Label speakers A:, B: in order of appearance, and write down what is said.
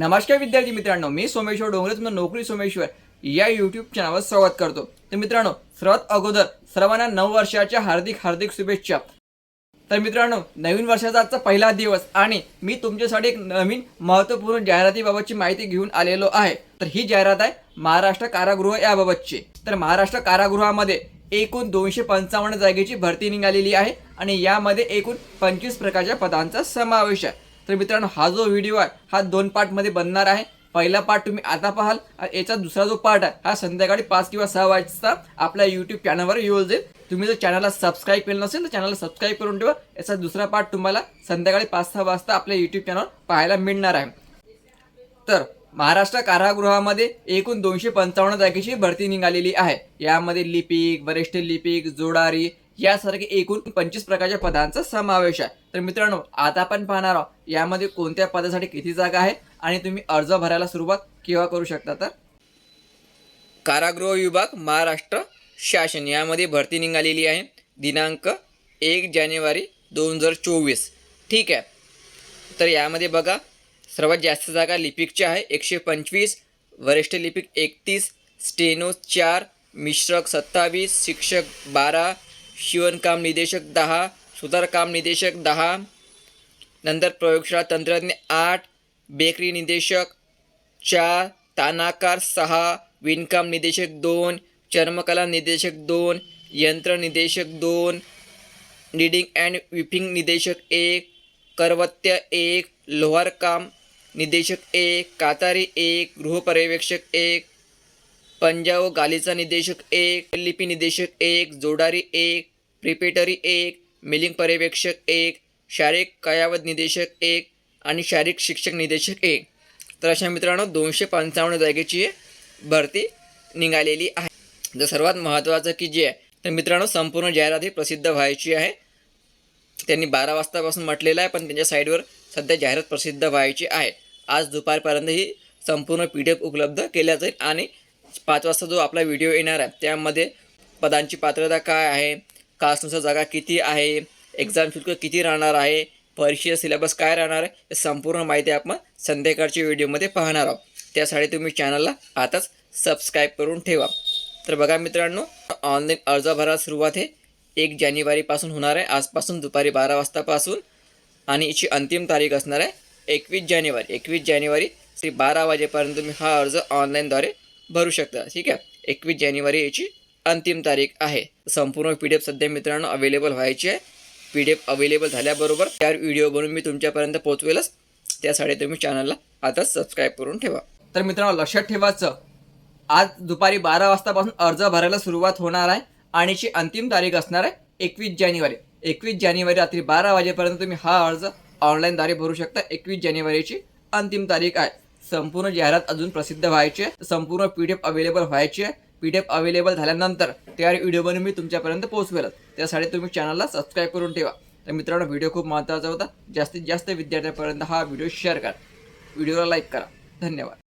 A: नमस्कार विद्यार्थी मित्रांनो मी सोमेश्वर डोंगरे तुमचं नोकरी सोमेश्वर या यूट्यूब चॅनलवर स्वागत करतो. तर मित्रांनो सर्वात अगोदर सर्वांना नऊ वर्षाच्या हार्दिक हार्दिक शुभेच्छा. तर मित्रांनो नवीन वर्षाचा आजचा पहिला दिवस आणि मी तुमच्यासाठी एक नवीन महत्त्वपूर्ण जाहिरातीबाबतची माहिती घेऊन आलेलो आहे. तर ही जाहिरात आहे महाराष्ट्र कारागृह याबाबतची. तर महाराष्ट्र कारागृहामध्ये एकूण दोनशे पंचावन्न जागेची भरती निघालेली आहे आणि यामध्ये एकूण पंचवीस प्रकारच्या पदांचा समावेश आहे. तर मित्रांनो हा जो व्हिडिओ आहे हा दोन पार्टमध्ये बनणार आहे. पहिला पार्ट तुम्ही आता पाहाल याचा दुसरा जो पार्ट आहे हा संध्याकाळी पाच किंवा सहा वाजता आपल्या यूट्यूब चॅनलवर येऊ जाईल. तुम्ही जर चॅनलला सबस्क्राईब केलं नसेल तर चॅनलला सबस्क्राईब करून ठेवा. याचा दुसरा पार्ट तुम्हाला संध्याकाळी पाच सहा वाजता आपल्या यूट्यूब चॅनलवर पाहायला मिळणार आहे. तर महाराष्ट्र कारागृहामध्ये एकूण दोनशे पंचावन्न जागेची भरती निघालेली आहे. यामध्ये लिपिक वरिष्ठ लिपिक जोडारी यासारखे एकूण पंचवीस प्रकारच्या पदांचा समावेश आहे. तर मित्रांनो आता आपण पाहणार आहोत यामध्ये कोणत्या पदासाठी किती जागा आहे आणि तुम्ही अर्ज भरायला सुरुवात केव्हा करू शकता तर? कारागृह विभाग महाराष्ट्र शासन. यामध्ये भरती निघालेली आहे दिनांक एक जानेवारी दोन हजार चोवीस. ठीक आहे. तर यामध्ये बघा सर्वात जास्त जागा लिपिकच्या आहे एकशे पंचवीस वरिष्ठ लिपिक एकतीस स्टेनो चार मिश्रक सत्तावीस शिक्षक बारा शिवणकाम निदेशक दहा सुतारकाम निदेशक दहा नंतर प्रयोगशाळा तंत्रज्ञ आठ बेकरी निदेशक चार तानाकार सहा विणकाम निदेशक दोन चर्मकला निदेशक दोन यंत्र निदेशक दोन नीडिंग अँड विपिंग निदेशक एक करवत्य एक लोहारकाम निदेशक एक कातारी एक गृहपर्यवेक्षक एक पंजा व गालीचा निदेशक एक लिपी निदेशक एक जोडारी एक प्रिपेटरी एक मिलिंग पर्यवेक्षक एक शारीरिक कयावत निदेशक एक आणि शारीरिक शिक्षक निदेशक एक. तर अशा मित्रांनो दोनशे पंचावन्न जागेची भरती निघालेली आहे. जर सर्वात महत्त्वाचं की जे आहे तर मित्रांनो संपूर्ण जाहिरात ही प्रसिद्ध व्हायची आहे. त्यांनी बारा वाजतापासून म्हटलेलं आहे पण त्यांच्या साईडवर सध्या जाहिरात प्रसिद्ध व्हायची आहे. आज दुपारपर्यंत ही संपूर्ण पी डी एफ उपलब्ध केल्या जाईल आणि पाच वाजता जो आपला व्हिडिओ येणार आहे त्यामध्ये पदांची पात्रता काय आहे कास्टनुसार जागा किती आहे एक्झाम शुल्क किती राहणार आहे परीक्षेचा सिलेबस काय राहणार आहे हे संपूर्ण माहिती आपण संध्याकाळच्या व्हिडिओमध्ये पाहणार आहोत. त्यासाठी तुम्ही चॅनलला आताच सबस्क्राईब करून ठेवा. तर बघा मित्रांनो ऑनलाईन अर्ज भरायला सुरुवात हे एक जानेवारीपासून होणार आहे. आजपासून दुपारी बारा वाजतापासून आणि याची अंतिम तारीख असणार आहे एकवीस जानेवारी. एकवीस जानेवारी ते बारा वाजेपर्यंत तुम्ही हा अर्ज ऑनलाईनद्वारे भरू शकता. ठीक आहे? एकवीस जानेवारी याची अंतिम तारीख आहे. संपूर्ण पी डी एफ सध्या मित्रांनो अवेलेबल व्हायची आहे. पी डी एफ अवेलेबल झाल्याबरोबर त्या व्हिडिओ बनवून मी तुमच्यापर्यंत पोहोचवेलच. त्यासाठी तुम्ही चॅनलला आताच सबस्क्राईब करून ठेवा. तर मित्रांनो लक्षात ठेवायचं आज दुपारी बारा वाजतापासून अर्ज भरायला सुरुवात होणार आहे आणि याची अंतिम तारीख असणार आहे एकवीस जानेवारी. एकवीस जानेवारी रात्री बारा वाजेपर्यंत तुम्ही हा अर्ज ऑनलाईनद्वारे भरू शकता. एकवीस जानेवारीची अंतिम तारीख आहे. संपूर्ण जाहिरात अजून प्रसिद्ध व्हायची संपूर्ण पी डी एफ अवेलेबल व्हायची. पी डी एफ अवेलेबल झाल्यानंतर त्या व्हिडिओ बनवून मी तुमच्यापर्यंत पोहोचवेलच त्यासाठी तुम्ही चॅनलला सबस्क्राईब करून ठेवा. तर मित्रांनो व्हिडिओ खूप महत्त्वाचा होता. जास्तीत जास्त विद्यार्थ्यांपर्यंत हा व्हिडिओ शेअर करा. व्हिडिओला लाईक करा. धन्यवाद.